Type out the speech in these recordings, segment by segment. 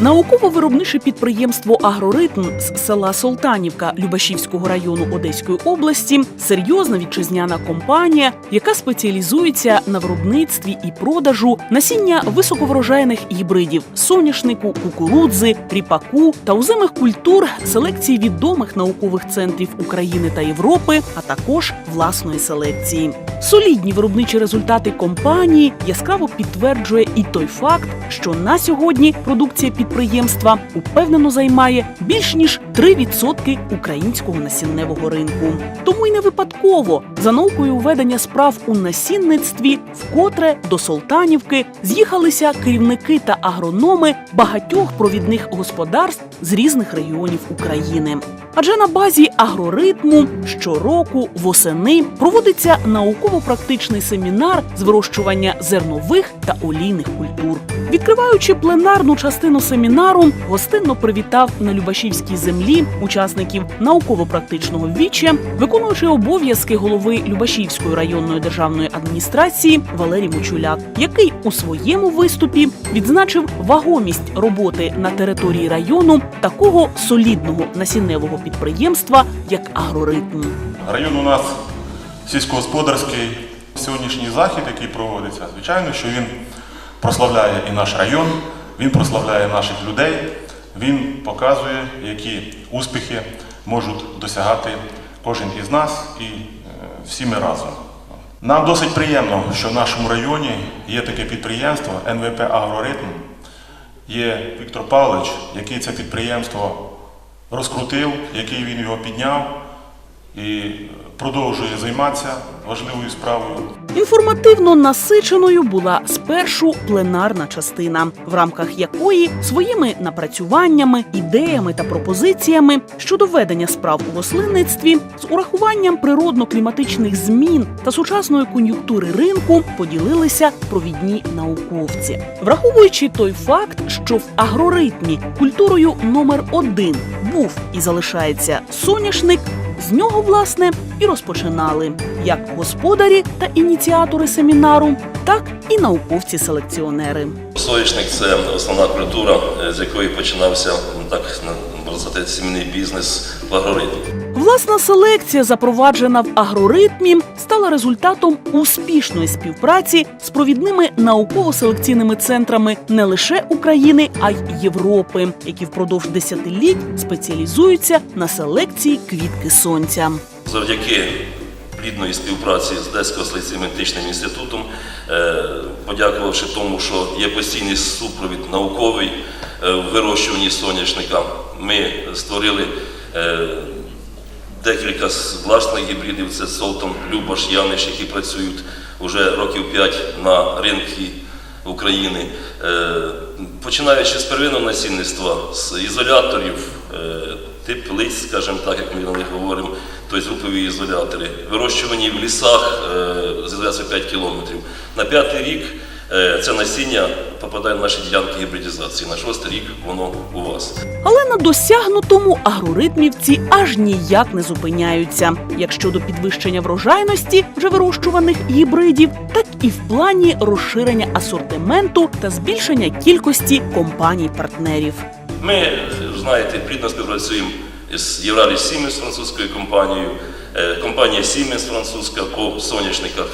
Науково-виробниче підприємство Агроритм з села Солтанівка Любашівського району Одеської області серйозна вітчизняна компанія, яка спеціалізується на виробництві і продажу насіння високоврожайних гібридів соняшнику, кукурудзи, ріпаку та озимих культур селекції відомих наукових центрів України та Європи, а також власної селекції. Солідні виробничі результати компанії яскраво підтверджує і той факт, що на сьогодні продукція підприємства упевнено займає більш ніж 3% українського насінневого ринку. Тому й не випадково за наукою ведення справ у насінництві вкотре до Солтанівки з'їхалися керівники та агрономи багатьох провідних господарств з різних регіонів України. Адже на базі агроритму щороку восени проводиться науково-практичний семінар з вирощування зернових та олійних культур. Відкриваючи пленарну частину семінару, гостинно привітав на Любашівській землі учасників науково-практичного віче, виконуючи обов'язки голови Любашівської районної державної адміністрації Валерій Мочуляк, який у своєму виступі відзначив вагомість роботи на території району такого солідного насінневого підприємства, як агроритм. Район у нас сільськогосподарський. Сьогоднішній захід, який проводиться, звичайно, що він прославляє і наш район, він прославляє наших людей, він показує, які успіхи можуть досягати кожен із нас і е, всі ми разом. Нам досить приємно, що в нашому районі є таке підприємство НВП Агроритм. Є Віктор Павлович, який це підприємство розкрутив, який він його підняв і продовжує займатися важливою справою. Інформативно насиченою була спершу пленарна частина, в рамках якої своїми напрацюваннями, ідеями та пропозиціями щодо ведення справ у рослинництві з урахуванням природно-кліматичних змін та сучасної кон'юнктури ринку поділилися провідні науковці, враховуючи той факт, що в агроритмі культурою номер один був і залишається соняшник. З нього, власне, і розпочинали як господарі та ініціатори семінару, так і науковці-селекціонери. Соняшник це основна культура, е, з якої починався ну, так сказати, сімейний бізнес в агроритмі. Власна селекція, запроваджена в агроритмі, стала результатом успішної співпраці з провідними науково-селекційними центрами не лише України, а й Європи, які впродовж десятиліть спеціалізуються на селекції квітки сонця. Завдяки плідної співпраці з Одеського селекційно-медичним інститутом, е, подякувавши тому, що є постійний супровід науковий е, в вирощуванні соняшника, ми створили е, декілька власних гібридів. Це Солтон, Любаш, Яниш, які працюють вже років 5 на ринку України. Е, Починаючи з первинного насінництва, з ізоляторів, е, тип лист, скажімо так, як ми на них говоримо, тобто групові ізолятори, вирощувані в лісах е, з ізоляцією 5 кілометрів. На п'ятий рік це насіння попадає на наші ділянки гібридизації. На шостий рік воно у вас. Але на досягнутому агроритмівці аж ніяк не зупиняються, як щодо підвищення врожайності вже вирощуваних гібридів, так і в плані розширення асортименту та збільшення кількості компаній-партнерів. Ми, е, знаєте, плідно співпрацюємо з Євраліс Siemens французькою компанією, е, компанія Siemens французька по соняшниках.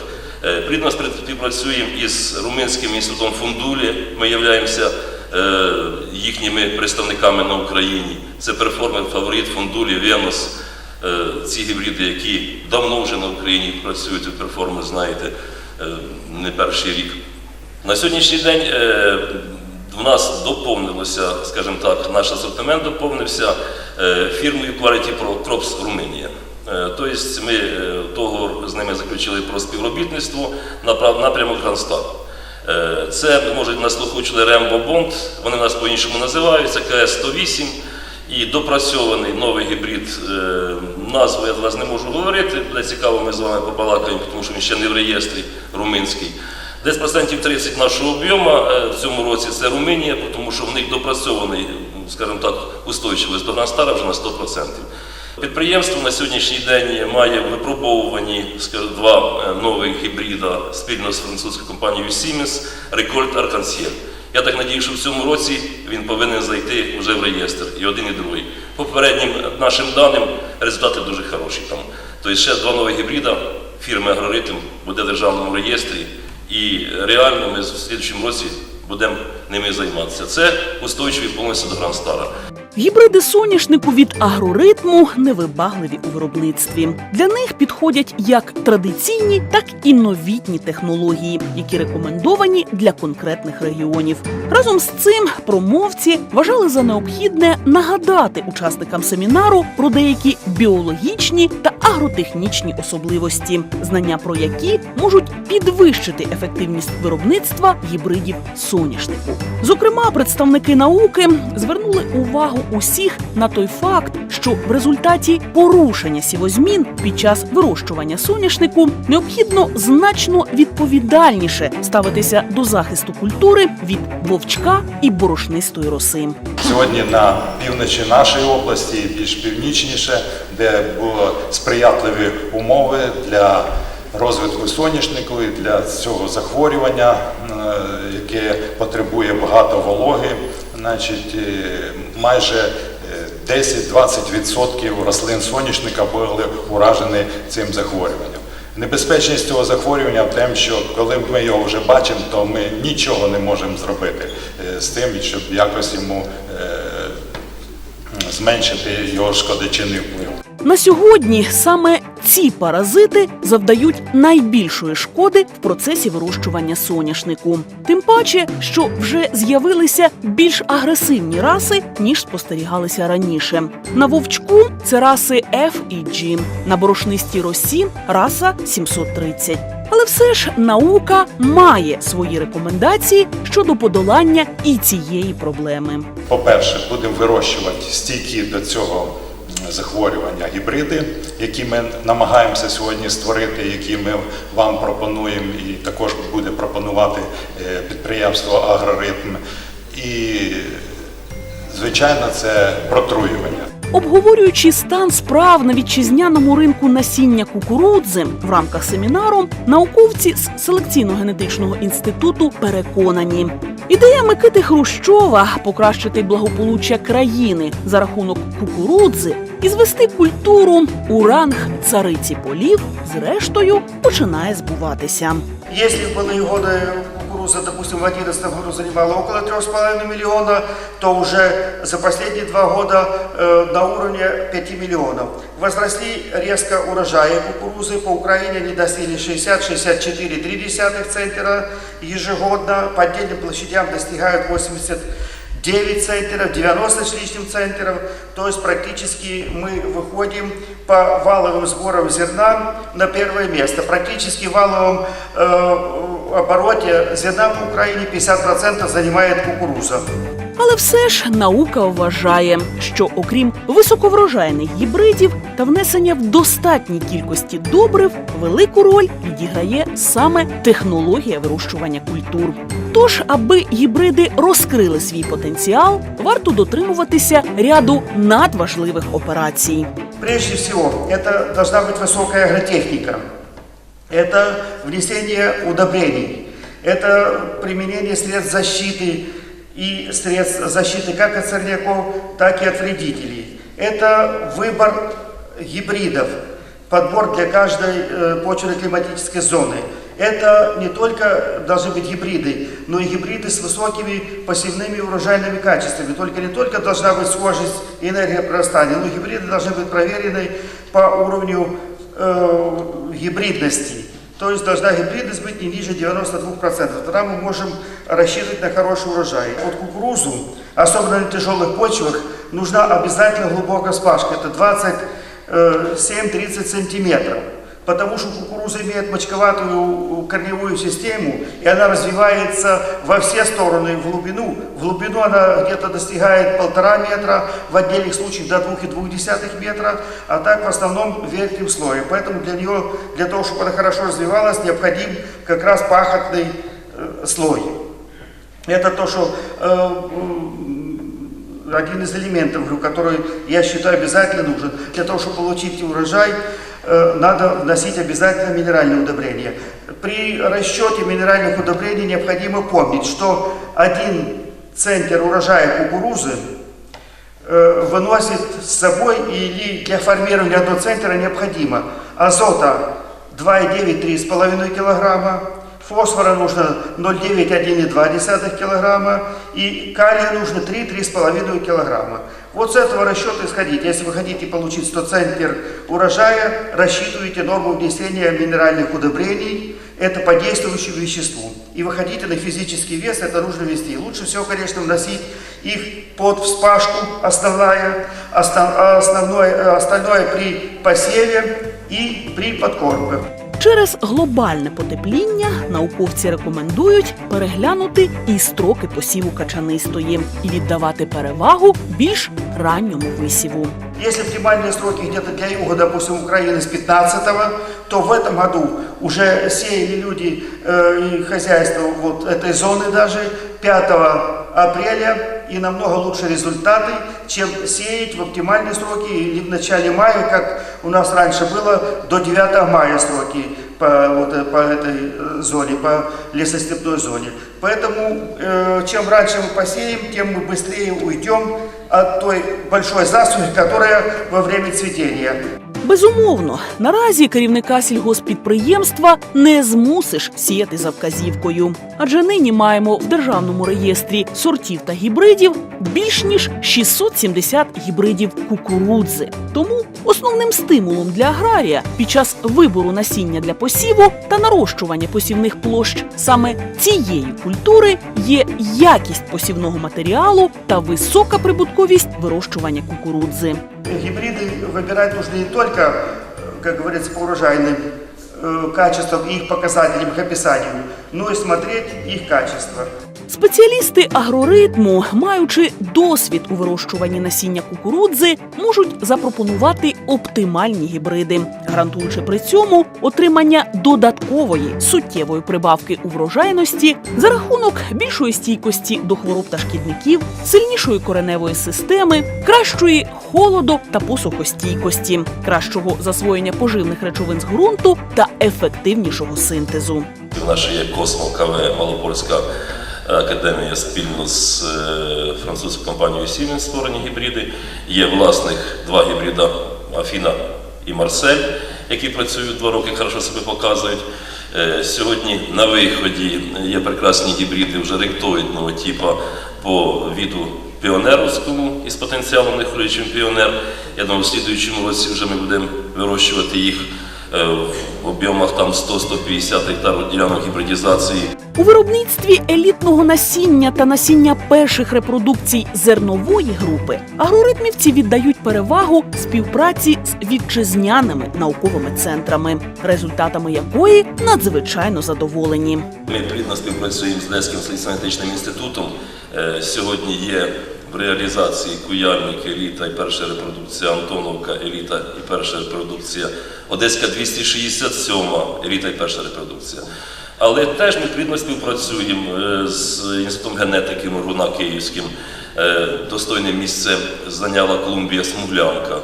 Е, Плідно співпрацюємо із Румунським інститутом Фундулі. Ми являємося е, їхніми представниками на Україні. Це перформер фаворит Фундулі, Венус. Е, Ці гібриди, які давно вже на Україні працюють, ви перформер знаєте, не перший рік. На сьогоднішній день в нас доповнилося, скажімо так, наш асортимент доповнився фірмою Quality Pro- Crops Румунія. Е, Тобто ми е, договор з ними заключили про співробітництво на напрямок Гранстар. Е, Це, може, на слуху Рембо Бонд, вони нас по-іншому називаються, КС-108 і допрацьований новий гібрид. Назву я зараз не можу говорити, буде цікаво, ми з вами побалакаємо, тому що він ще не в реєстрі румунський. Десь процентів 30 нашого об'єму в цьому році це Румунія, тому що в них допрацьований, скажімо так, устойчивість до Гранстара вже на 100%. Підприємство на сьогоднішній день має в випробовуванні скажімо, два е, нових гібрида спільно з французькою компанією Siemens Recolt Arc-en-Ciel. Я так надію, що в цьому році він повинен зайти вже в реєстр, і один, і другий. Попереднім нашим даним результати дуже хороші там. Тобто ще два нових гібрида фірми Агроритм буде в державному реєстрі, і реально ми в слідчому році будемо ними займатися. Це устойчиві повністю до Грандстара. Гібриди соняшнику від агроритму невибагливі у виробництві. Для них підходять як традиційні, так і новітні технології, які рекомендовані для конкретних регіонів. Разом з цим промовці вважали за необхідне нагадати учасникам семінару про деякі біологічні та агротехнічні особливості, знання про які можуть підвищити ефективність виробництва гібридів соняшнику. Зокрема, представники науки звернули увагу усіх на той факт, що в результаті порушення сівозмін під час вирощування соняшнику необхідно значно відповідальніше ставитися до захисту культури від вовчка і борошнистої роси. Сьогодні на півночі нашої області, більш північніше, де були сприятливі умови для розвитку соняшнику і для цього захворювання, е, яке потребує багато вологи, значить е, майже е, 10-20% рослин соняшника були уражені цим захворюванням. Небезпечність цього захворювання в тому, що коли ми його вже бачимо, то ми нічого не можемо зробити е, з тим, щоб якось йому е, зменшити його шкодочинний вплив. На сьогодні саме ці паразити завдають найбільшої шкоди в процесі вирощування соняшнику. Тим паче, що вже з'явилися більш агресивні раси, ніж спостерігалися раніше. На вовчку це раси F і G, на борошнистій росі раса 730. Але все ж наука має свої рекомендації щодо подолання і цієї проблеми. По-перше, будемо вирощувати стійкі до цього захворювання гібриди, які ми намагаємося сьогодні створити, які ми вам пропонуємо, і також буде пропонувати е, підприємство Агроритм. І, звичайно, це протруювання. Обговорюючи стан справ на вітчизняному ринку насіння кукурудзи в рамках семінару, науковці з селекційно-генетичного інституту переконані. Ідея Микити Хрущова покращити благополуччя країни за рахунок кукурудзи і звести культуру у ранг цариці полів, зрештою починає збуватися. Если в былые годы кукуруза, допустим, в 2011 году занимала около 3,5 миллиона, то уже за последние два года э, на уровне 5 миллионов. Возросли резко урожаи кукурузы. По Украине они достигли 60-64,3 центнера ежегодно. По отдельным площадям достигают 80 9 центнеров, 90 с лишним центнеров. То есть практически мы выходим по валовым сборам зерна на первое место. Практически в валовом э, обороте зерна по Украине 50% занимает кукуруза. Але все ж наука вважає, що окрім високоврожайних гібридів та внесення в достатній кількості добрив, велику роль відіграє саме технологія вирощування культур. Тож, аби гібриди розкрили свій потенціал, варто дотримуватися ряду надважливих операцій. Прежде всего, это должна быть высокая агротехника. Это внесение удобрений. Это применение средств защиты и средств защиты как от сорняков, так и от вредителей. Это выбор гибридов, подбор для каждой э, почвенно-климатической зоны. Это не только должны быть гибриды, но и гибриды с высокими посевными урожайными качествами. Только не только должна быть схожесть энергия прорастания, но гибриды должны быть проверены по уровню гибридности. То есть должна гибридность быть не ниже 92%. Тогда мы можем рассчитывать на хороший урожай. Вот кукурузу, особенно на тяжелых почвах, нужна обязательно глубокая спашка. Это 27-30 сантиметров. Потому что кукуруза имеет мочковатую корневую систему, и она развивается во все стороны в глубину. В глубину она где-то достигает полтора метра, в отдельных случаях до 2,2 метра, а так в основном верхнем слое. Поэтому для нее, для того, чтобы она хорошо развивалась, необходим как раз пахотный э, слой. Это то, что э, один из элементов, который я считаю обязательно нужен. Для того, чтобы получить урожай, э, надо вносить обязательно минеральные удобрения. При расчете минеральных удобрений необходимо помнить, что один центр урожая кукурузы э, выносит с собой или для формирования одного центра необходимо азота 2,9-3,5 килограмма, фосфора нужно 0,9-1,2 килограмма и калия нужно 3-3,5 килограмма. Вот с этого расчета исходить. Если вы хотите получить 100 центнер урожая, рассчитывайте норму внесения минеральных удобрений, это по действующему веществу. И выходите на физический вес, это нужно вести. Лучше всего, конечно, вносить их под вспашку, основная, основ- основное, э, остальное при посеве и при подкормке. Через глобальне потепління науковці рекомендують переглянути і строки посіву качанистої і віддавати перевагу більш ранньому висіву. Если оптимальные сроки где-то для юга, допустим, Украины с 15 то в этом году уже сеяли люди э, и хозяйство вот этой зоны даже 5 апреля и намного лучше результаты, чем сеять в оптимальные сроки или в начале мая, как у нас раньше было, до 9 мая сроки по, вот, э, по этой э, зоне, по лесостепной зоне. Поэтому э, чем раньше мы посеем, тем мы быстрее уйдем от той большой засухи, которая во время цветения. Безумовно, наразі керівника сільгоспідприємства не змусиш сіяти за вказівкою, адже нині маємо в державному реєстрі сортів та гібридів більш ніж 670 гібридів кукурудзи. Тому основним стимулом для аграрія під час вибору насіння для посіву та нарощування посівних площ саме цієї культури є якість посівного матеріалу та висока прибутковість вирощування кукурудзи. Гибриды выбирать нужно не только, э, как говорится, по урожайным э, качествам и их показателям, их описанию, но и смотреть их качество. Спеціалісти агроритму, маючи досвід у вирощуванні насіння кукурудзи, можуть запропонувати оптимальні гібриди, гарантуючи при цьому отримання додаткової суттєвої прибавки у врожайності за рахунок більшої стійкості до хвороб та шкідників, сильнішої кореневої системи, кращої холодо та посухостійкості, кращого засвоєння поживних речовин з ґрунту та ефективнішого синтезу. Наша є Космо КВ Малопольська академія спільно з е, французькою компанією Siemens створені гібриди. Є власних два гібрида Афіна і Марсель, які працюють два роки, хорошо себе показують. Е, Сьогодні на виході є прекрасні гібриди вже ректоїдного типу по віду піонеровському із потенціалом нехворючим піонер. Я думаю, в слідуючому році вже ми будемо вирощувати їх в об'ємах там 100-150 гектарів ділянок гібридізації. У виробництві елітного насіння та насіння перших репродукцій зернової групи агроритмівці віддають перевагу співпраці з вітчизняними науковими центрами, результатами якої надзвичайно задоволені. Ми плідно співпрацюємо з Одеським соціально-генетичним інститутом. Е, Сьогодні є в реалізації Куяльник, еліта і перша репродукція, Антоновка, еліта і перша репродукція, Одеська 267, еліта і перша репродукція. Але теж ми плідно співпрацюємо е, з інститутом генетики Моргуна Київським. Е, Достойне місце зайняла Колумбія Смуглянка,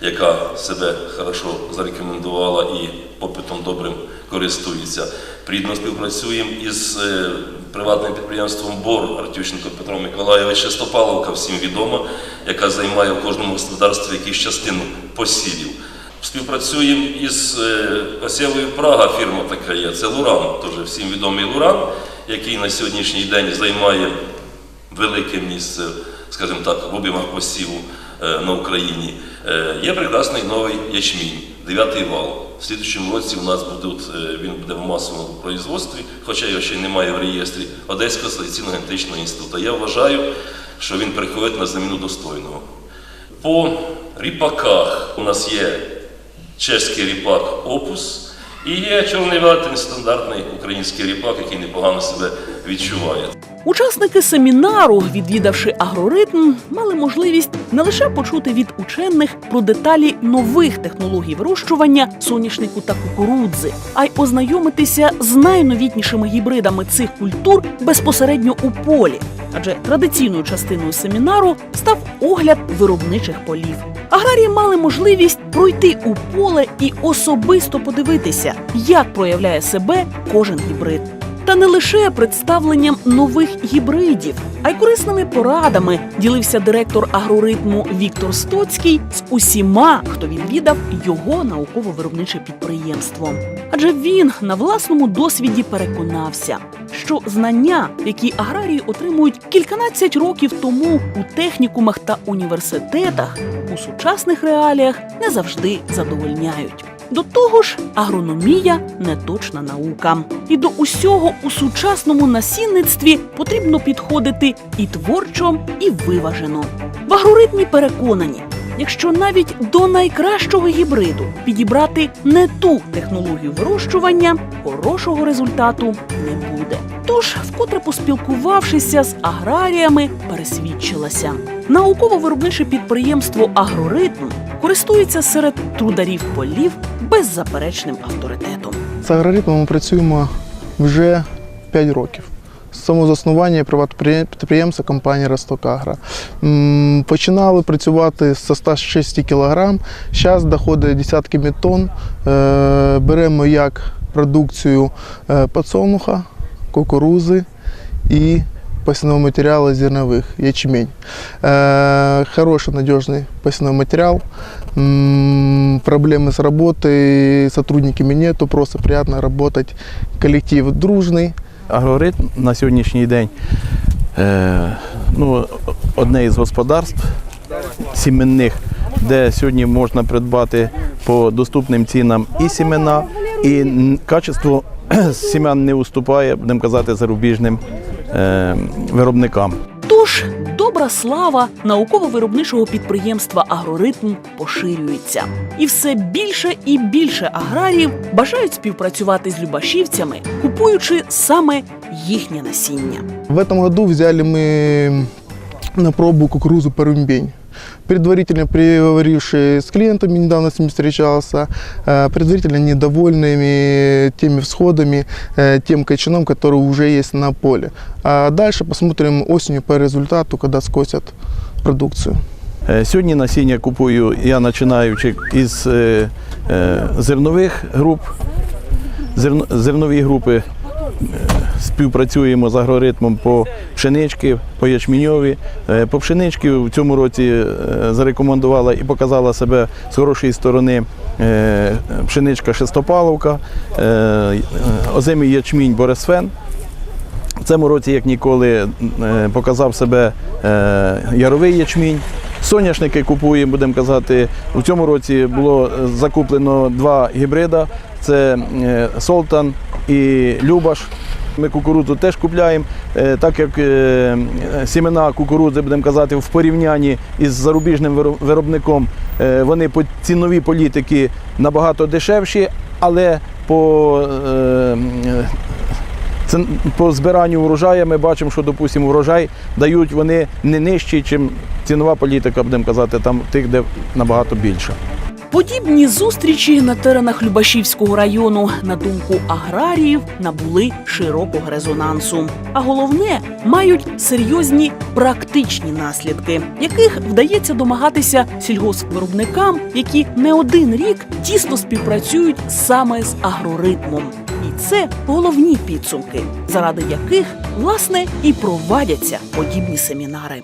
яка себе хорошо зарекомендувала і попитом добрим користується. Плідно співпрацюємо із е, приватним підприємством БОР Артющенко Петро Миколайович Шестопаловка, всім відома, яка займає в кожному господарстві якусь частину посівів. Співпрацюємо із е, осєвою Прага, фірма така є, це Луран, теж всім відомий Луран, який на сьогоднішній день займає велике місце, скажімо так, в об'ємах посіву е, на Україні. Е, Є прекрасний новий ячмінь, дев'ятий вал. В слідчому році у нас будуть, е, він буде в масовому производстві, хоча його ще немає в реєстрі Одеського селекційно-генетичного інституту. Я вважаю, що він приходить на заміну достойного. По ріпаках у нас є чеський ріпак Опус і є чорний велетень, стандартний український ріпак, який непогано себе відчуває. Учасники семінару, відвідавши агроритм, мали можливість не лише почути від учених про деталі нових технологій вирощування соняшнику та кукурудзи, а й ознайомитися з найновітнішими гібридами цих культур безпосередньо у полі. Адже традиційною частиною семінару став огляд виробничих полів. Аграрії мали можливість пройти у поле і особисто подивитися, як проявляє себе кожен гібрид. Та не лише представленням нових гібридів, а й корисними порадами ділився директор агроритму Віктор Стоцький з усіма, хто відвідав його науково-виробниче підприємство. Адже він на власному досвіді переконався, що знання, які аграрії отримують кільканадцять років тому у технікумах та університетах, у сучасних реаліях не завжди задовольняють. До того ж, агрономія неточна наука. І до усього у сучасному насінництві потрібно підходити і творчо, і виважено. В агроритмі переконані, якщо навіть до найкращого гібриду підібрати не ту технологію вирощування, хорошого результату не буде. Тож, вкотре поспілкувавшися з аграріями, пересвідчилася. Науково-виробниче підприємство Агроритм користується серед трударів полів беззаперечним авторитетом. З агроритмом ми працюємо вже 5 років З самого заснування приватного підприємства компанії Ростокагра. М, Починали працювати з 106 кг, зараз доходить десятками тонн. Е, Беремо як продукцію е, подсолнуха, кукурузи і посівного матеріалу зернових, ячмень. Е, Хороший, надежный посевной материал. М, Проблемы с работой, с сотрудниками нету, просто приятно работать. Коллектив дружный. Агроритм на сьогоднішній день е, ну, одне із господарств сіменних, де сьогодні можна придбати по доступним цінам і сімена, і качество сім'ян не уступає, будемо казати, зарубіжним е, виробникам. Тож добра слава науково-виробничого підприємства Агроритм поширюється, і все більше і більше аграріїв бажають співпрацювати з любашівцями, купуючи саме їхнє насіння. В этом году взяли ми на пробу кукурузу Парумбень Предварительно переговоривший с клиентами, недавно с ними встречался, э, предварительно недовольными теми всходами, э, тем качаном, который уже есть на поле. А дальше посмотрим осенью по результату, когда скосят продукцию. Е, Сьогодні насіння купую я починаючи із е, е, зернових груп. Зерно, зернові групи е, співпрацюємо з агроритмом по пшенички, по ячміньові. Е, По пшенички в цьому році е, зарекомендувала і показала себе з хорошої сторони е, пшеничка Шестопаловка, е, е, озимий ячмінь Борисфен. В цьому році, як ніколи, е, показав себе е, яровий ячмінь. Соняшники купуємо, будемо казати. У цьому році було е, закуплено два гібрида: це е, Солтан і Любаш. Ми кукурудзу теж купляємо, е, так як е, сімена кукурудзи, будемо казати, в порівнянні із зарубіжним виро- виробником, е, вони по ціновій політики набагато дешевші, але по по збиранню урожаю ми бачимо, що, допустимо, урожай дають вони не нижчі, чим цінова політика, будемо казати, там тих, де набагато більше. Подібні зустрічі на теренах Любашівського району, на думку аграріїв, набули широкого резонансу. А головне, мають серйозні практичні наслідки, яких вдається домагатися сільгоспвиробникам, які не один рік тісно співпрацюють саме з агроритмом. І це головні підсумки, заради яких власне і провадяться подібні семінари.